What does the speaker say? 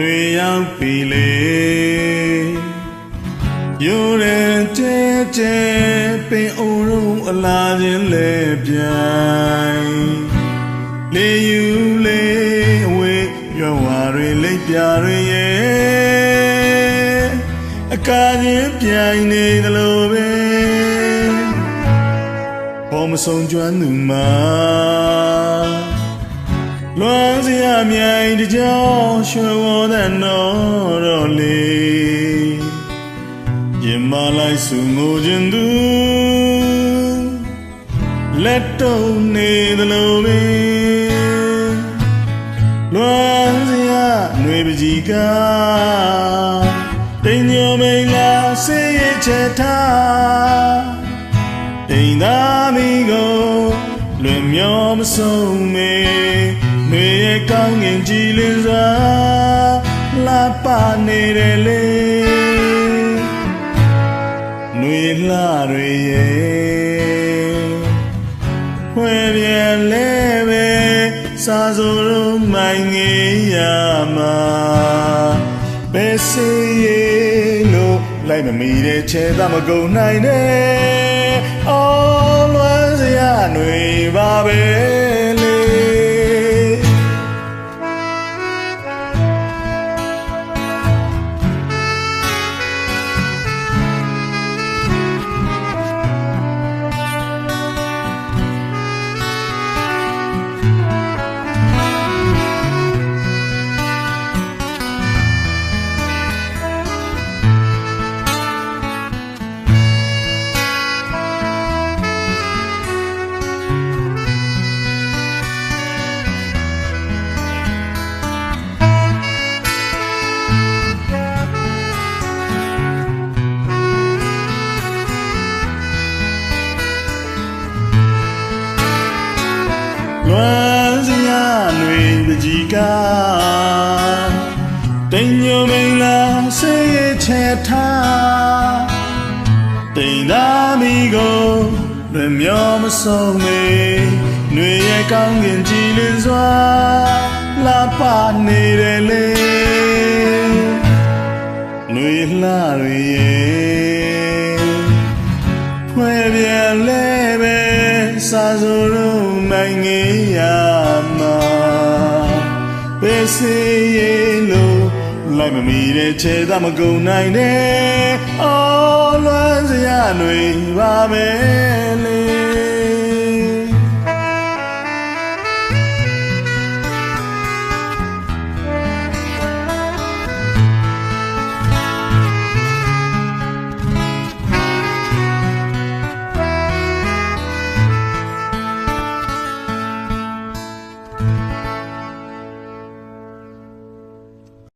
တွေရောက်ပြီလေယူရဲတဲတဲပင်အိုရုံအလားချင်းလဲပြိုင်လေယူလေအဝေးရွဝါတွေလိပ်ပြတွေရဲ့အကားချင်းပြိုင်နေသလိုပဲဘောမဆုံးကျွမ်းသူမှာ လွမ်းစရာမြိုင်တကြောင်ရွှေဝေါ်တဲ့နော်တော့လေရင်မလိုက်စုငိုခြင်းသူလက်တုံနေသလိုပဲလွမ်းစရာຫນွေပကြီးကတိမ်ညိုမိန်လာစေးရချက်ထားတိမ်သားမိကိုလွင်မျောမဆုံးမေ မေရဲ့ကောင်းငင်ကြည်လင်းစွာလာပါနေတယ်လေနှွေလှတွေရဲ့ဖွယ်ပြန်လဲပဲစာစိုးလုံးမိုင်ငေးရမှာဘယ်စေးရဲ့လို့လိုက်မမီတဲ့ချဲသမကုန်နိုင်တဲ့အော် လွမ်းစရာနှွေတကြီးကတိမ်ညိုမိန်လာဆေးရချဲထားတိမ်သားမိကိုလွင်မျောမဆုံးမေနှွေရဲ့ကောင်းကင်ကြည်လင်စွာလာပါနေတယ်လေနှွေလှရရဲ့ဖွဲ့ပြန်လဲ စာစိုးလုံးမိုင်ငေးရမှာပဲစေးရဲ့လို့လိုက်မမီတဲ့ခြေသမကုန်နိုင်တဲ့အော်လွမ်းစရာတွေပါပဲလေ